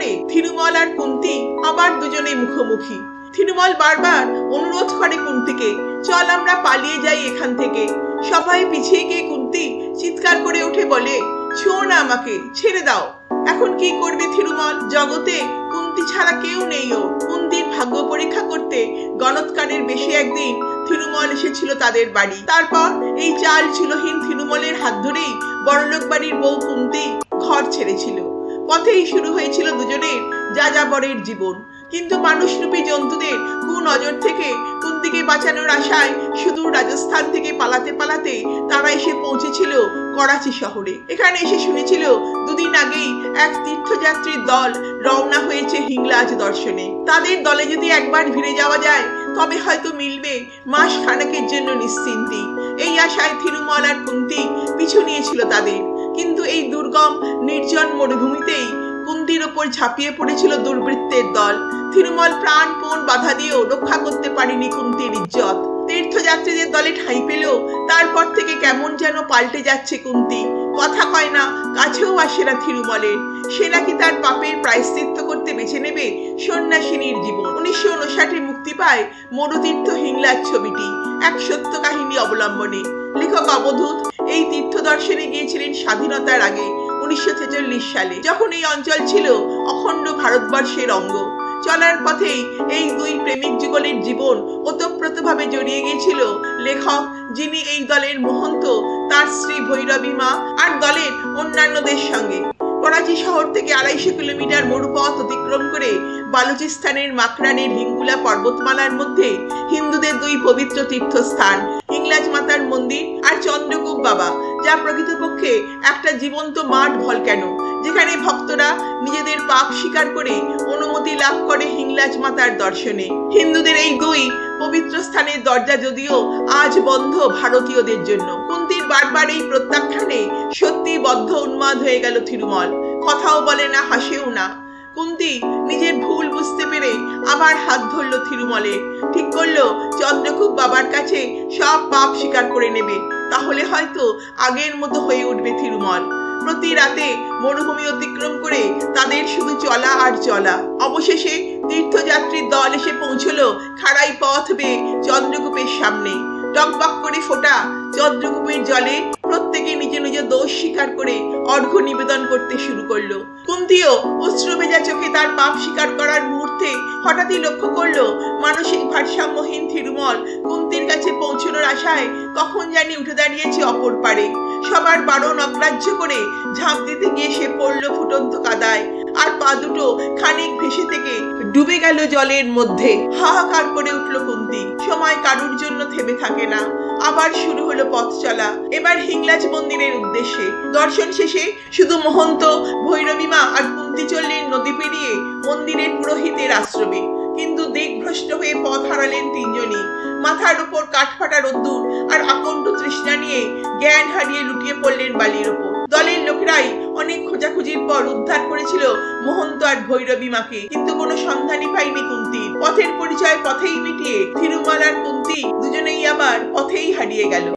প্রত্যুত্তরে থিরুমল আর কুন্তি আবার দুজনে মুখোমুখি। থিরুমল বারবার অনুরোধ করে কুন্তিকে, চল আমরা পালিয়ে যাই এখান থেকে। সবাই পিছিয়ে গিয়ে কুন্তি চিৎকার করে উঠে বলে ছোঁও না আমাকে, ছেড়ে দাও। এখন কি করবে থিরুমল জগতে কুন্তি ছাড়া কেউ নেই ও। কুন্তির ভাগ্য পরীক্ষা করতে গণৎকারের বেশি একদিন থিরুমল এসেছিল তাদের বাড়ি। তারপর এই চাল চুলোহীন থিরুমলের হাত ধরেই বড়লোক বাড়ির বউ কুন্তি ঘর ছেড়েছিল। পথেই শুরু হয়েছিল দুজনের যাযাবরের জীবন। কিন্তু মানুষরূপী জন্তুদের কুনজর থেকে কুন্তিকে বাঁচানোর আশায় সুদূর রাজস্থান থেকে পালাতে পালাতে তারা এসে পৌঁছেছিল করাচি শহরে। এখানে এসে শুনেছিল, দুদিন আগেই এক তীর্থযাত্রীর দল রওনা হয়েছে হিংলাজ দর্শনে। তাদের দলে যদি একবার ভিড়ে যাওয়া যায়, তবে হয়তো মিলবে মাস খানেকের জন্য নিশ্চিন্তি এই আশায় থিরুমল আর কুন্তি পিছু নিয়েছিল তাদের। কিন্তু এই দুর্গম, নির্জন মরুভূমিতেই কুন্তির ওপর ঝাঁপিয়ে পড়েছিল দুর্বৃত্তের দল। থিরুমল প্রাণপণ বাধা দিয়েও রক্ষা করতে পারেনি কুন্তির ইজ্জত। তীর্থযাত্রীদের দলে ঠাঁই পেলেও তারপর থেকে কেমন যেন পাল্টে যাচ্ছে কুন্তি। কথা কয় না, কাছেও আসে না থিরুমলের সে নাকি তার পাপের সন্ন্যাসিনীর জীবন। উনিশশো উনষাটে মুক্তি পায় মরুতীর্থ হিংলাজ ছবিটি। এক সত্য কাহিনী অবলম্বনে। লেখক অবধূত এই তীর্থ দর্শনে গিয়েছিলেন স্বাধীনতার আগে, উনিশশো ছেচল্লিশ সালে। যখন এই অঞ্চল ছিল অখণ্ড ভারতবর্ষের অঙ্গ। চলার পথেই এই দুই প্রেমিক যুগলের জীবন ওতপ্রোতভাবে জড়িয়ে গিয়েছিল লেখক যিনি এই দলের মহন্ত তার স্ত্রী ভৈরবী মা আর দলের অন্যান্যদের সঙ্গে। করাচি শহর থেকে আড়াইশো কিলোমিটার মরুপথ অতিক্রম করে বালুচিস্তানের মাকরানের হিঙ্গুলা পর্বতমালার মধ্যে হিন্দুদের দুই পবিত্র তীর্থস্থান ইংলাজ মাতার মন্দির আর চন্দ্রকূপ বাবা, যা প্রকৃতপক্ষে একটা জীবন্ত মাঠ ভলক্যানো যেখানে ভক্তরা নিজেদের পাপ স্বীকার করে অনুমতি লাভ করে হিংলাজ মাতার দর্শনে। হিন্দুদের এই দুই পবিত্র স্থানের দরজা যদিও আজ বন্ধ ভারতীয়দের জন্য। বারবার এই প্রত্যাখ্যানে সত্যি বদ্ধ উন্মাদ হয়ে গেল থিরুমল কথাও বলে না, হাসেও না। কুন্তি নিজের ভুল বুঝতে পেরে আবার হাত ধরল থিরুমলে ঠিক করল, চন্দ্রকূপ বাবার কাছে সব পাপ স্বীকার করে নেবে। তাহলে হয়তো আগের মতো হয়ে উঠবে থিরুমল প্রতি রাতে মরুভূমি অতিক্রম করে তাদের শুধু চলা আর চলা। অবশেষে তীর্থযাত্রীর দল এসে পৌঁছলো খাড়াই পথ বেয়ে চন্দ্রকূপের সামনে। টকবক করে ফোটা চন্দ্রকূপের জলে প্রত্যেকে নিজ নিজ দোষ স্বীকার করে অর্ঘ্য নিবেদন করতে শুরু করল। কুন্তিও অশ্রু ভেজা চোখে তার পাপ স্বীকার করার মুহূর্তে হঠাৎই লক্ষ্য করল, মানসিক ভারসাম্যহীন থিরুমল কুন্তির কাছে পৌঁছানোর আশায় কখন জানি উঠে দাঁড়িয়েছে অপর পারে। সবার বারণ অগ্রাহ্য করে ঝাঁপ দিতে গিয়ে সে পড়ল ফুটন্ত কাদায়। আর পা দুটো খানিক ভেসে থেকে ডুবে গেল জলের মধ্যে। হাহাকার করে উঠল কুন্তি। সময় কারুর জন্য থেমে থাকে না। আবার শুরু হলো পথ চলা। এবার হিংলাজ মন্দিরের উদ্দেশ্যে। দর্শন শেষে শুধু মহন্ত, ভৈরবীমা আর কুন্তি চললেন নদী পেরিয়ে মন্দিরের পুরোহিতের আশ্রমে। কিন্তু দিকভ্রষ্ট হয়ে পথ হারালেন তিনজনই। মাথার উপর কাঠফাটা রোদ্দুর আর আকণ্ঠ তৃষ্ণা নিয়ে জ্ঞান হারিয়ে লুটিয়ে পড়লেন বালির ওপর। দলের লোকেরাই অনেক খোঁজাখুঁজির পর উদ্ধার করেছিল মহন্ত আর ভৈরবী মাকে। কিন্তু কোনো সন্ধানই পাইনি কুন্তি। পথের পরিচয় পথেই মিটিয়ে থিরুমাল আর কুন্তি দুজনেই আবার পথেই হারিয়ে গেল।